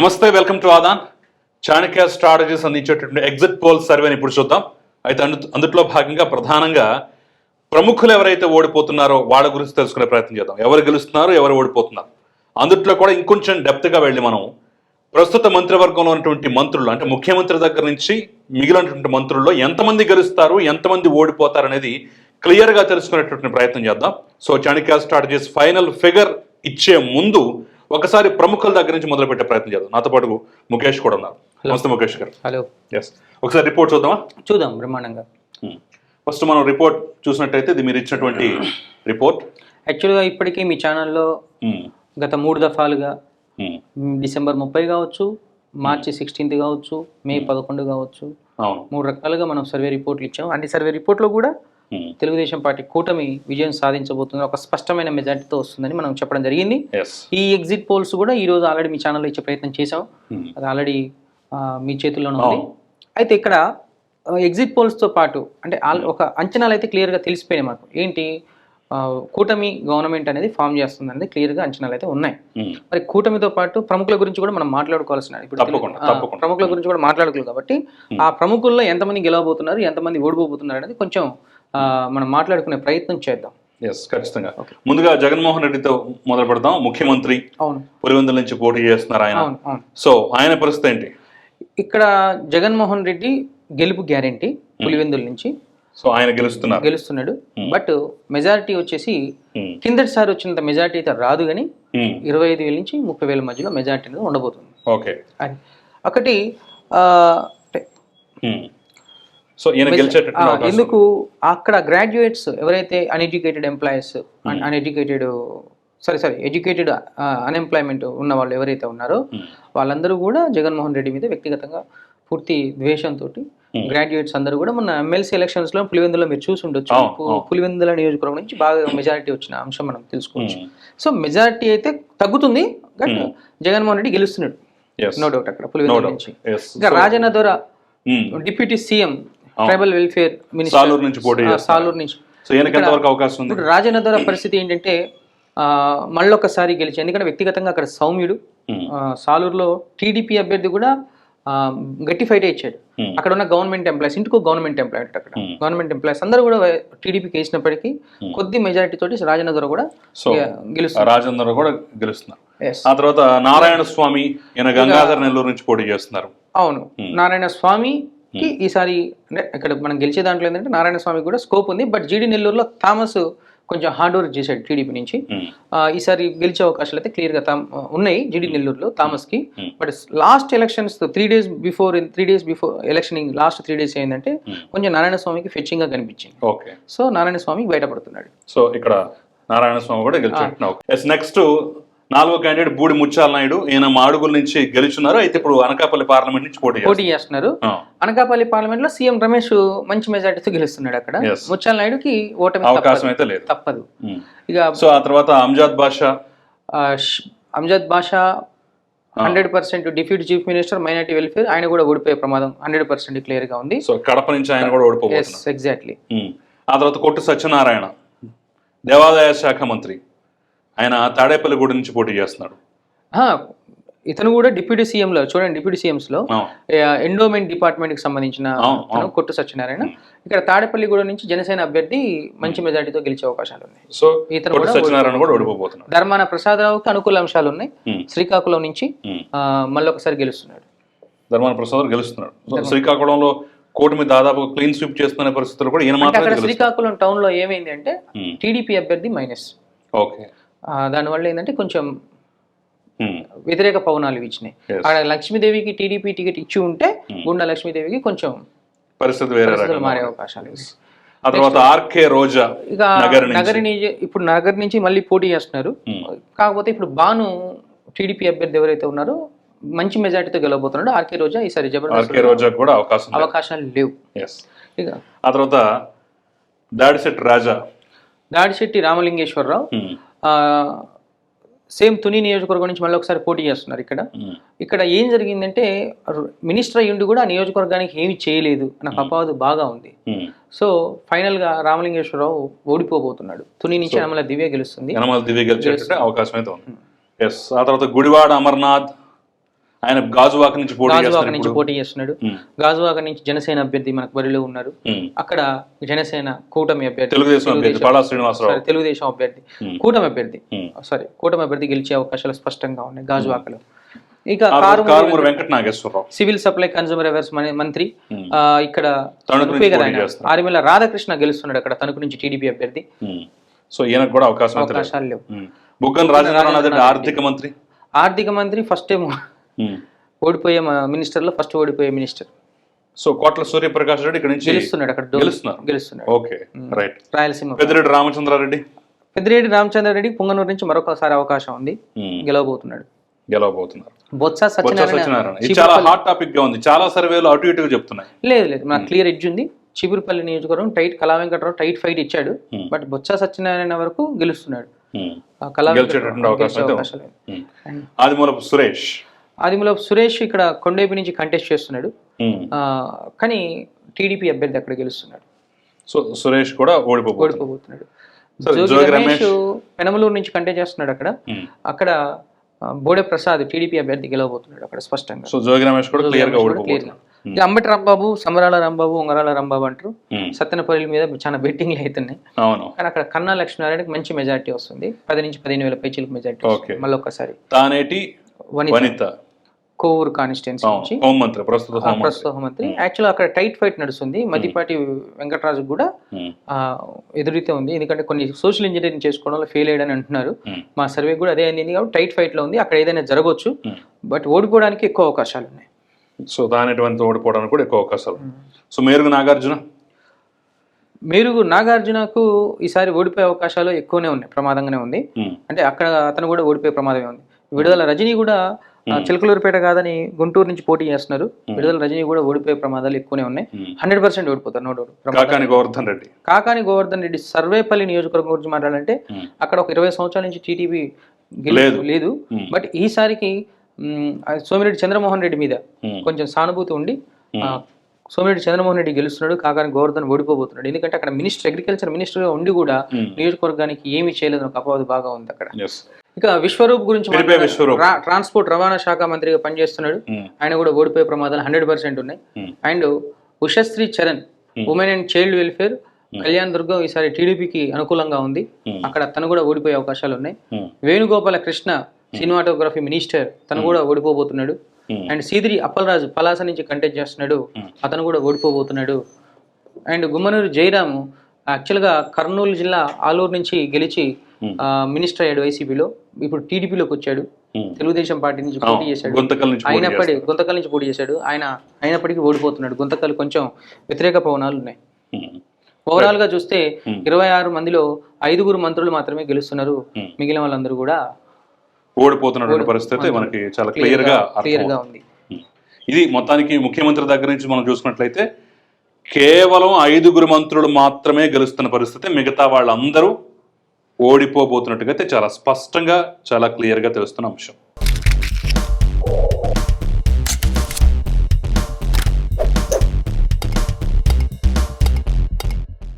నమస్తే welcome to Aadhan. Chanakya strategies అందించేటటువంటి exit poll సర్వేని ఇప్పుడు చూద్దాం. అయితే అందు అందుట్లో భాగంగా ప్రధానంగా ప్రముఖులు ఎవరైతే ఓడిపోతున్నారో వాళ్ళ గురించి తెలుసుకునే ప్రయత్నం చేద్దాం. ఎవరు గెలుస్తున్నారు ఎవరు ఓడిపోతున్నారు? అందుట్లో కూడా ఇంకొంచెం డెప్త్గా వెళ్ళి మనం ప్రస్తుత మంత్రివర్గంలో ఉన్నటువంటి మంత్రులు అంటే ముఖ్యమంత్రి దగ్గర నుంచి మిగిలినటువంటి మంత్రుల్లో ఎంతమంది గెలుస్తారు ఎంతమంది ఓడిపోతారు అనేది క్లియర్గా తెలుసుకునేటటువంటి ప్రయత్నం చేద్దాం. So Chanakya strategies final figure ఇచ్చే ముందు ఒకసారి ప్రముఖుల దగ్గర నుంచి మొదలు పెట్టే ప్రయత్నం చేద్దాం. నాతో పాటు ముఖేష్ కూడా ఉన్నారు. నమస్తే ముఖేష్ గారు. హలో ఎస్ ఒకసారి రిపోర్ట్ చూద్దామా? చూద్దాం బ్రహ్మాండంగా. ఫస్ట్ మనం రిపోర్ట్ చూసినట్టయితే ఇది మీరు ఇచ్చినటువంటి రిపోర్ట్. యాక్చువల్గా ఇప్పటికీ మీ ఛానల్లో గత మూడు దఫాలుగా మ్, డిసెంబర్ ముప్పై కావచ్చు మార్చి సిక్స్టీన్త్ కావచ్చు మే పదకొండు కావచ్చు మూడు రకాలుగా మనం సర్వే రిపోర్ట్లు ఇచ్చాం. అన్ని సర్వే రిపోర్ట్లో కూడా తెలుగుదేశం పార్టీ కూటమి విజయం సాధించబోతుంది ఒక స్పష్టమైన మెజార్టీతో వస్తుందని మనం చెప్పడం జరిగింది. ఈ ఎగ్జిట్ పోల్స్ కూడా ఈ రోజు ఆల్రెడీ మీ ఛానల్లో ఇచ్చే ప్రయత్నం చేసాం అది ఆల్రెడీ మీ చేతుల్లోనే ఉంది. అవును. అయితే ఇక్కడ ఎగ్జిట్ పోల్స్తో పాటు అంటే ఆల్- ఒక అంచనాలు అయితే క్లియర్గా తెలిసిపోయినాయి మనకు ఏంటి? కూటమి గవర్నమెంట్ అనేది ఫామ్ చేస్తుంది అనేది క్లియర్గా అంచనాలు అయితే ఉన్నాయి. మరి కూటమితో పాటు ప్రముఖుల గురించి కూడా మనం మాట్లాడుకోవాల్సిన ఇప్పుడు. ప్రముఖుల గురించి కూడా మాట్లాడుకోవాలి కాబట్టి ఆ ప్రముఖుల్లో ఎంతమంది గెలవబోతున్నారు ఎంతమంది ఓడిపోబోతున్నారు అనేది కొంచెం మనం మాట్లాడుకునే ప్రయత్నం చేద్దాం. ఎస్ ఖచ్చితంగా. ముందుగా జగన్మోహన్ రెడ్డితో మొదలు పెడదాం ముఖ్యమంత్రి అవును. పులివెందుల నుంచి పోటీ చేస్తున్నారు ఆయన. సో ఆయన పరిస్థితి ఏంటి? ఇక్కడ జగన్మోహన్ రెడ్డి గెలుపు గ్యారెంటీ పులివెందుల నుంచి. సో ఆయన గెలుస్తున్నారు. గెలుస్తున్నాడు. బట్ మెజారిటీ వచ్చేసి Hmm. కిందటిసారి వచ్చినంత మెజారిటీ అయితే రాదు కానీ Hmm. ఇరవై ఐదు వేల నుంచి ముప్పై వేల మధ్యలో మెజారిటీ అనేది ఉండబోతుంది. ఓకే ఒకటి Hmm. సో ఈయన గెలిచేటట్టు ఎందుకు? అక్కడ గ్రాడ్యుయేట్స్ ఎవరైతే uneducated employees uneducated sorry sorry educated unemployment ఉన్న వాళ్ళు ఎవరైతే ఉన్నారో వాళ్ళందరూ కూడా జగన్మోహన్ రెడ్డి మీద వ్యక్తిగతంగా పూర్తి ద్వేషంతో గ్రాడ్యుయేట్స్ అందరూ కూడా మొన్న ఎమ్మెల్సీ ఎలక్షన్స్లో పులివెందులో మీరు చూసి ఉండొచ్చు అవును, పు- పులివెందుల నియోజకవర్గం నుంచి బాగా మెజారిటీ వచ్చిన అంశం మనం తెలుసుకోవచ్చు. Hmm. సో మెజారిటీ అయితే తగ్గుతుంది బట్ జగన్మోహన్ రెడ్డి గెలుస్తున్నాడు. నో డౌట్ అక్కడ పులివెందుల. నుంచి. ఇంకా రాజన్న ద్వారా Hmm. Deputy CM tribal welfare minister. నుంచి పోటీ సాలూరు నుంచి. సో ఎంతవరకు అవకాశం ఉంది? రాజన్న ద్వారా పరిస్థితి ఏంటంటే మళ్ళొకసారి గెలిచి ఎందుకంటే వ్యక్తిగతంగా అక్కడ సౌమ్యుడు సాలూరులో టీడీపీ అభ్యర్థి కూడా గట్టి ఫైట్ ఇచ్చాడు. అక్కడ ఉన్న గవర్నమెంట్ ఎంప్లాయీస్ ఇంటికో గవర్నమెంట్ ఎంప్లాయీ అక్కడ. గవర్నమెంట్ ఎంప్లాయీస్ అందరూ కూడా టీడీపీకి వేసినప్పటికీ కొద్ది మెజారిటీ తోటి రాజన్న ద్వారా కూడా సో గెలుస్తుంది. రాజేంద్ర కూడా గెలుస్తున్నారు. ఆ తర్వాత నారాయణ స్వామి ఈయన గంగాధర్ నెల్లూరు నుంచి పోటీ చేస్తున్నారు. అవును. నారాయణ స్వామికి ఈసారి అంటే ఇక్కడ మనం గెలిచే దాంట్లో ఏంటంటే నారాయణ స్వామికి కూడా స్కోప్ ఉంది. బట్ జీడి నెల్లూరులో థామస్ కొంచెం హార్డ్ వర్క్ చేశాడు టీడీపీ నుంచి. ఈసారి గెలిచే అవకాశాలు అయితే క్లియర్గా తామ్- ఉన్నాయి జీడి నెల్లూరులో థామస్కి. But last elections three days before three days before election last three days ఏంటంటే కొంచెం నారాయణ స్వామికి ఫెచ్చింగ్గా కనిపించింది. ఓకే. సో నారాయణ స్వామి బయటపడుతున్నాడు. సో ఇక్కడ నారాయణ స్వామి కూడా ఎస్ నెక్స్ట్ నాలుగో క్యాండిడేట్ బూడి ముత్యాల నాయుడు. ఈయన మాడుగుల నుంచి గెలుచున్నారు. అయితే ఇప్పుడు అనకాపల్లి పార్లమెంట్ నుంచి పోటీ పోటీ చేస్తున్నారు. అనకాపల్లి పార్లమెంట్లో సీఎం రమేష్ మంచి మెజార్టీతో గెలుస్తున్నాడు అక్కడ. ముత్యాల నాయుడుకి ఓటమి అవకాశం. అయితే లేదు. తప్పదు. ఇక సో ఆ తర్వాత Amjad Basha. Amjad Basha hundred percent deputy chief minister minority welfare ఆయన కూడా ఓడిపోయే ప్రమాదం హండ్రెడ్ పర్సెంట్ క్లియర్గా ఉంది. సో కడప నుంచి ఆయన కూడా ఓడిపోబోతున్నారు. ఎగ్జాక్ట్లీ. ఆ తర్వాత కొట్టు సత్యనారాయణ. దేవాదాయ శాఖ మంత్రి. ఆయన తాడేపల్లిగూడ నుంచి పోటీ చేస్తున్నాడు. ఇతను కూడా డిప్యూటీ సీఎం లో చూడండి డిప్యూటీ సీఎంస్లో. ఎండోమెంట్ డిపార్ట్మెంట్కి సంబంధించిన కొట్టు సత్యనారాయణ. ఇక్కడ తాడేపల్లిగూడ నుంచి జనసేన అభ్యర్థి మంచి మెజార్టీతో గెలిచే అవకాశాలు ఉన్నాయి. సో ఇతను కూడా సత్యనారాయణ కూడా ఓడిపోబోతున్నాడు. ధర్మాన ప్రసాదరావుకి అనుకూల అంశాలు ఉన్నాయి. శ్రీకాకుళం నుంచి మళ్ళొకసారి గెలుస్తున్నాడు. ధర్మాన ప్రసాద్ గెలుస్తున్నాడు. శ్రీకాకుళంలో కూటమి దాదాపు క్లీన్ స్వీప్ చేస్తున్న పరిస్థితులు కూడా ఈయన శ్రీకాకుళం టౌన్లో ఏమైంది అంటే. టీడీపీ అభ్యర్థి మైనస్. ఓకే. దానివల్ల ఏంటంటే కొంచెం. వ్యతిరేక పవనాలు ఇచ్చినాయి. అక్కడ లక్ష్మీదేవికి టీడీపీ టికెట్ ఇచ్చి ఉంటే గుండా లక్ష్మీదేవికి కొంచెం పరిస్థితి వేరే మారే. అవకాశాలు ఉన్నాయి. ఆ తర్వాత ఆర్కే రోజా ఇక నగర్ ఇప్పుడు నగర్ నుంచి మళ్ళీ పోటీ చేస్తున్నారు. కాకపోతే ఇప్పుడు బాను టీడీపీ అభ్యర్థి ఎవరైతే ఉన్నారో మంచి మెజార్టీతో గెలవబోతున్నాడు ఆర్కే రోజా ఈసారి జబర్దస్త్ ఆర్కే రోజా కూడా అవకాశం ఉంది. అవకాశాలు లేవు ఇక ఆ తర్వాత దాడిశెట్టి రాజా దాడిశెట్టి రామలింగేశ్వరరావు సేమ్ తుని నియోజకవర్గం నుంచి మళ్ళీ ఒకసారి పోటీ చేస్తున్నారు ఇక్కడ. ఇక్కడ ఏం జరిగిందంటే మినిస్టర్ అయ్యుండి కూడా ఆ నియోజకవర్గానికి ఏమి చేయలేదు అన్న అపవాదు బాగా ఉంది. సో ఫైనల్గా రామలింగేశ్వరరావు ఓడిపోబోతున్నాడు. తుని నుంచి యనమల దివ్య గెలుస్తుంది. యనమల దివ్య గెలిచేటట్టు అవకాశం అయితే ఉంది. ఆ తర్వాత గుడివాడ అమర్నాథ్ ఆయన గాజువాక నుంచి గాజువాక నుంచి. పోటీ చేస్తున్నాడు గాజువాక నుంచి జనసేన అభ్యర్థి మనకు బరిలో ఉన్నారు. అక్కడ జనసేన కూటమి అభ్యర్థి తెలుగుదేశం తెలుగుదేశం అభ్యర్థి. కూటమి అభ్యర్థి. సారీ కూటమి అభ్యర్థి గెలిచే అవకాశాలు స్పష్టంగా ఉన్నాయి గాజువాకలో ఇక Karumuri Venkata Nageswara Rao civil supply consumer affairs మంత్రి ఇక్కడ. ఆరిమెల్ల రాధాకృష్ణ గెలుస్తున్నాడు అక్కడ తణుకు నుంచి టీడీపీ అభ్యర్థి. సో ఈయనకు కూడా అవకాశం. అవకాశాలు లేవు. బుగ్గన రెడ్డి ఆర్థిక మంత్రి ఆర్థిక మంత్రి ఫస్ట్ ఉమ్. ఓడిపోయే మినిస్టర్లో ఫస్ట్ ఓడిపోయే మినిస్టర్. సో కోట్ల సూర్యప్రకాష్ రెడ్డి ఇక్కడ నుంచి గెలుస్తున్నాడు అక్కడ గెలుస్తున్నారు గెలుస్తున్నాడు. Okay right Rayalaseema. Peddireddy Ramachandra Reddy? Peddireddy Ramachandra Reddy Punganur నుంచి మరొకసారి అవకాశం ఉంది. ఉమ్. గెలవబోతున్నాడు. గెలవబోతున్నారు. బొత్స సత్యనారాయణ ఇది చాలా హాట్ టాపిక్గా ఉంది. చాలా సర్వేలు అటు ఇటుగా చెప్తున్నాయి. లేదు లేదు. నాకు క్లియర్ ఎడ్జ్ ఉంది. చిబురుపల్లి నియోజకవర్గం tight Kala Venkata Rao tight fight ఇచ్చాడు. Hmm. బట్ బొత్స సత్యనారాయణ వరకు గెలుస్తున్నాడు. కళా అవకాశం ఆదిమూలపు సురేష్. ఆదిమూల సురేష్ ఇక్కడ కొండేపి నుంచి కంటెస్ట్ చేస్తున్నాడు. ఆ, కానీ టీడీపీ అభ్యర్థి అక్కడ గెలుస్తున్నాడు. సో సురేష్ కూడా ఓడిపోబోతున్నాడు. జోగి రమేష్. పెనమలూరు నుంచి కంటెస్ట్ చేస్తున్నాడు అక్కడ. ఉమ్. అక్కడ బోడే ప్రసాద్ టీడీపీ అభ్యర్థి గెలవబోతున్నాడు అక్కడ స్పష్టంగా. సో జోగి రమేష్ కూడా క్లియర్గా ఇక అంబటి రాంబాబు సమరాల రాంబాబు ఉంగరాల రాంబాబు అంటారు. ఉమ్. సత్తెనపల్లి మీద చాలా బెట్టింగ్లు అవుతున్నాయి కానీ అక్కడ కన్నా లక్ష్మీనారాయణకి మంచి మెజారిటీ వస్తుంది. పది నుంచి పదిహేను వేల పైచీలకు మెజారిటీ. మళ్ళీ ఒక్కసారి తానేటి వనిత. కోవూరు కాన్స్టిట్యున్సీ. నుంచి. హోంమంత్రి ప్రస్తుత హోంమంత్రి ప్రస్తుత హోంమంత్రి యాక్చువల్ అక్కడ టైట్ ఫైట్ నడుస్తుంది. మద్దిపాటి వెంకటరాజు కూడా ఎదురైతే ఉంది. ఎందుకంటే కొన్ని సోషల్ ఇంజనీరింగ్ చేసుకోవడంలో ఫెయిల్ అయ్యాడని అంటున్నారు. మా సర్వే కూడా అదే అయింది. కాబట్టి టైట్ ఫైట్లో ఉంది. అక్కడ ఏదైనా జరగవచ్చు. బట్ ఓడిపోవడానికి ఎక్కువ అవకాశాలు ఉన్నాయి. సో దాని వంతు ఓడిపోవడానికి కూడా ఎక్కువ అవకాశాలు సో మేరుగు నాగార్జున? మేరుగు నాగార్జునకు ఈసారి ఓడిపోయే అవకాశాలు ఎక్కువనే ఉన్నాయి. ప్రమాదంగానే ఉంది. అంటే అక్కడ అతను కూడా ఓడిపోయే ప్రమాదమే ఉంది. విడుదల రజనీ కూడా చిలకలూరుపేట కాదని గుంటూరు నుంచి పోటీ చేస్తున్నారు విడుదల రజనీ కూడా ఓడిపోయే ప్రమాదాలు ఎక్కువనే ఉన్నాయి. హండ్రెడ్ పర్సెంట్ ఓడిపోతారు నో డౌట్ కాకాని గోవర్ధన్ రెడ్డి కాకాని గోవర్ధన్ రెడ్డి సర్వేపల్లి నియోజకవర్గం గురించి మాట్లాడాలంటే. అక్కడ ఒక ఇరవై సంవత్సరాల నుంచి టీటీపీ లేదు. బట్ ఈసారికి సోమిరెడ్డి చంద్రమోహన్ రెడ్డి మీద. కొంచెం సానుభూతి ఉండి సోమిరెడ్డి చంద్రమోహన్ రెడ్డి గెలుస్తున్నాడు కాకాని గోవర్ధన్ ఓడిపోబోతున్నాడు ఎందుకంటే అక్కడ మినిస్టర్ అగ్రికల్చర్ మినిస్టర్గా ఉండి కూడా. నియోజకవర్గానికి ఏమీ చేయలేదు ఒక అపవాదు బాగా ఉంది అక్కడ. ఇక విశ్వరూప్ గురించి ట్రాన్స్పోర్ట్ రవాణా శాఖ మంత్రిగా పనిచేస్తున్నాడు. ఆయన కూడా ఓడిపోయే ప్రమాదాలు హండ్రెడ్ పర్సెంట్ ఉన్నాయి. And Ushashri Charan women and child welfare Kalyan Durgam ఈసారి టీడీపీకి అనుకూలంగా ఉంది. అక్కడ తను కూడా ఓడిపోయే అవకాశాలు ఉన్నాయి. వేణుగోపాల కృష్ణ సినిమాటోగ్రఫీ మినిస్టర్ తను కూడా ఓడిపోబోతున్నాడు. అండ్ సీదిరి అప్పలరాజు పలాస నుంచి కంటెస్ట్ చేస్తున్నాడు. అతను కూడా ఓడిపోబోతున్నాడు. అండ్ గుమ్మనూరు జయరాము యాక్చువల్గా కర్నూలు జిల్లా ఆలూరు నుంచి గెలిచి మినిస్టర్ అయ్యాడు వైసీపీలో ఇప్పుడు టీడీపీలోకి వచ్చాడు. ఉమ్. తెలుగుదేశం పార్టీ నుంచి పోటీ చేశాడు. నుంచి పోటీ అయినప్పటి గుంతకల్ నుంచి పోటీ చేశాడు. ఆయన అయినప్పటికీ ఓడిపోతున్నాడు. గుంతకల్ కొంచెం వ్యతిరేక పవనాలు ఉన్నాయి. ఓవరాల్గా చూస్తే Hmm. ఇరవై ఆరు మందిలో ఐదుగురు మంత్రులు మాత్రమే గెలుస్తున్నారు. Hmm. మిగిలిన వాళ్ళందరూ కూడా ఓడిపోతున్నటువంటి పరిస్థితి మనకి చాలా క్లియర్గా క్లియర్గా ఉంది. ఇది మొత్తానికి ముఖ్యమంత్రి దగ్గర నుంచి మనం చూసుకున్నట్లయితే కేవలం ఐదుగురు మంత్రులు మాత్రమే గెలుస్తున్న పరిస్థితి. మిగతా వాళ్ళందరూ ఓడిపోబోతున్నట్టుగా అయితే చాలా స్పష్టంగా చాలా క్లియర్గా తెలుస్తున్న అంశం.